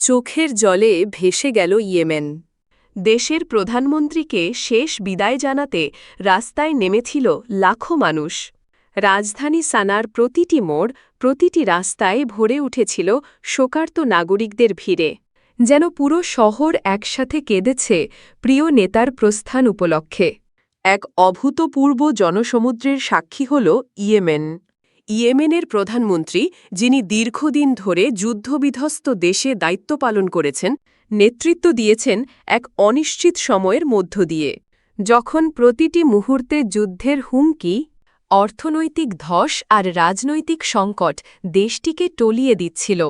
চোখের জলে ভেসে গেল ইয়েমেন। দেশের প্রধানমন্ত্রীকে শেষ বিদায় জানাতে রাস্তায় নেমেছিল লাখো মানুষ। রাজধানী সানার প্রতিটি মোড়, প্রতিটি রাস্তায় ভরে উঠেছিল শোকার্ত নাগরিকদের ভিড়ে। যেন পুরো শহর একসাথে কেঁদেছে প্রিয় নেতার প্রস্থান উপলক্ষে। এক অভূতপূর্ব জনসমুদ্রের সাক্ষী হল ইয়েমেন। ইয়েমেনের প্রধানমন্ত্রী, যিনি দীর্ঘদিন ধরে যুদ্ধবিধ্বস্ত দেশে দায়িত্ব পালন করেছেন, নেতৃত্ব দিয়েছেন এক অনিশ্চিত সময়ের মধ্য দিয়ে। যখন প্রতিটি মুহূর্তে যুদ্ধের হুমকি, অর্থনৈতিক ধস আর রাজনৈতিক সংকট দেশটিকে টলিয়ে দিচ্ছিল,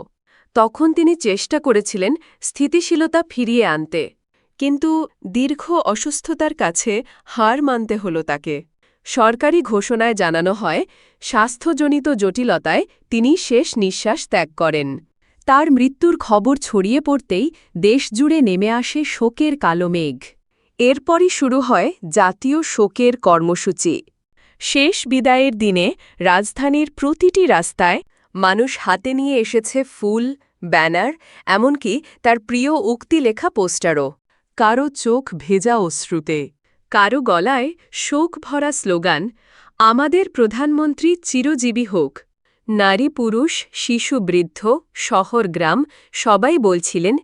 তখন তিনি চেষ্টা করেছিলেন স্থিতিশীলতা ফিরিয়ে আনতে। কিন্তু দীর্ঘ অসুস্থতার কাছে হার মানতে হল তাকে। সরকারি ঘোষণায় জানানো হয়, স্বাস্থ্যজনিত জটিলতায় তিনি শেষ নিঃশ্বাস ত্যাগ করেন। তার মৃত্যুর খবর ছড়িয়ে পড়তেই দেশজুড়ে নেমে আসে শোকের কালো মেঘ। এরপরই শুরু হয় জাতীয় শোকের কর্মসূচি। শেষ বিদায়ের দিনে রাজধানীর প্রতিটি রাস্তায় মানুষ হাতে নিয়ে এসেছে ফুল, ব্যানার, এমনকি তার প্রিয় উক্তি লেখা পোস্টারও। কারও চোখ ভেজা অশ্রুতে। কারও গলায় শোক ভরা স্লোগান, আমাদের প্রধানমন্ত্রী চিরজীবী হোক। নারী পুরুষ, শিশু বৃদ্ধ, শহর গ্রাম, সবাই বলছিলেন,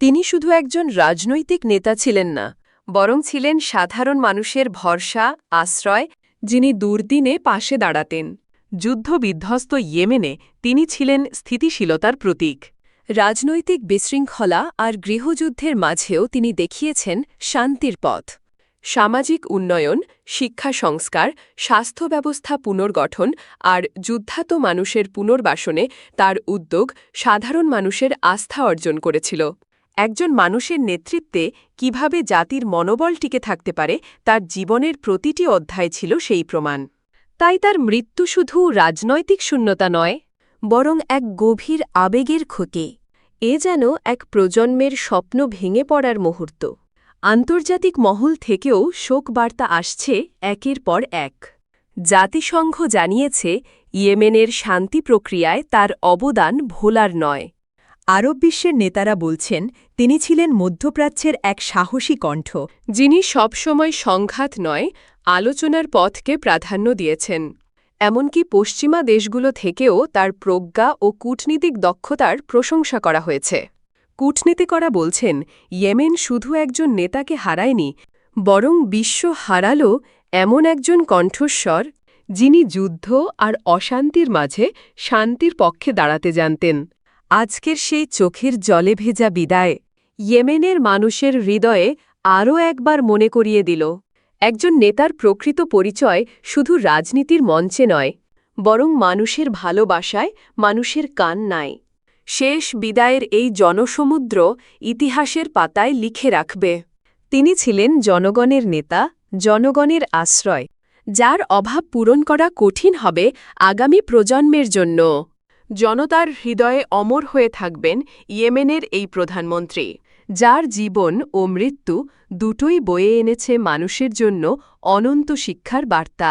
তিনি শুধু একজন রাজনৈতিক নেতা ছিলেন না, বরং ছিলেন সাধারণ মানুষের ভরসা, আশ্রয়, যিনি দুর্দিনে পাশে দাঁড়াতেন। যুদ্ধবিধ্বস্ত ইয়েমেনে তিনি ছিলেন স্থিতিশীলতার প্রতীক। রাজনৈতিক বিশৃঙ্খলা আর গৃহযুদ্ধের মাঝেও তিনি দেখিয়েছেন শান্তির পথ। সামাজিক উন্নয়ন, শিক্ষা সংস্কার, স্বাস্থ্য ব্যবস্থা পুনর্গঠন আর যুদ্ধাত মানুষের পুনর্বাসনে তার উদ্যোগ সাধারণ মানুষের আস্থা অর্জন করেছিল। একজন মানুষের নেতৃত্বে কীভাবে জাতির মনোবল টিকে থাকতে পারে তার জীবনের প্রতিটি অধ্যায় ছিল সেই প্রমাণ। তাই তার মৃত্যু শুধু রাজনৈতিক শূন্যতা নয়, বরং এক গভীর আবেগের ক্ষতি এ যেন এক প্রজন্মের স্বপ্ন ভেঙে পড়ার মুহূর্ত। আন্তর্জাতিক মহল থেকেও শোকবার্তা আসছে একের পর এক। জাতিসংঘ জানিয়েছে, ইয়েমেনের শান্তি প্রক্রিয়ায় তার অবদান ভোলার নয়। আরব বিশ্বের নেতারা বলছেন, তিনি ছিলেন মধ্যপ্রাচ্যের এক সাহসী কণ্ঠ, যিনি সবসময় সংঘাত নয়, আলোচনার পথকে প্রাধান্য দিয়েছেন। এমনকি পশ্চিমা দেশগুলো থেকেও তার প্রজ্ঞা ও কূটনীতিক দক্ষতার প্রশংসা করা হয়েছে। কূটনীতিকরা বলছেন, ইয়েমেন শুধু একজন নেতাকে হারায়নি, বরং বিশ্ব হারাল এমন একজন কণ্ঠস্বর, যিনি যুদ্ধ আর অশান্তির মাঝে শান্তির পক্ষে দাঁড়াতে জানতেন। আজকের সেই চোখের জলে ভেজা বিদায়, ইয়েমেনের মানুষের হৃদয়ে আরও একবার মনে করিয়ে দিল। একজন নেতার প্রকৃত পরিচয় শুধু রাজনীতির মঞ্চে নয়, বরং মানুষের ভালোবাসায়, মানুষের কান্নায়। শেষ বিদায়ের এই জনসমুদ্র ইতিহাসের পাতায় লিখে রাখবে। তিনি ছিলেন জনগণের নেতা, জনগণের আশ্রয়, যার অভাব পূরণ করা কঠিন হবে আগামী প্রজন্মের জন্য। জনতার হৃদয়ে অমর হয়ে থাকবেন ইয়েমেনের এই প্রধানমন্ত্রী, যার জীবন ও মৃত্যু দুটোই বয়ে এনেছে মানুষের জন্য অনন্ত শিক্ষার বার্তা।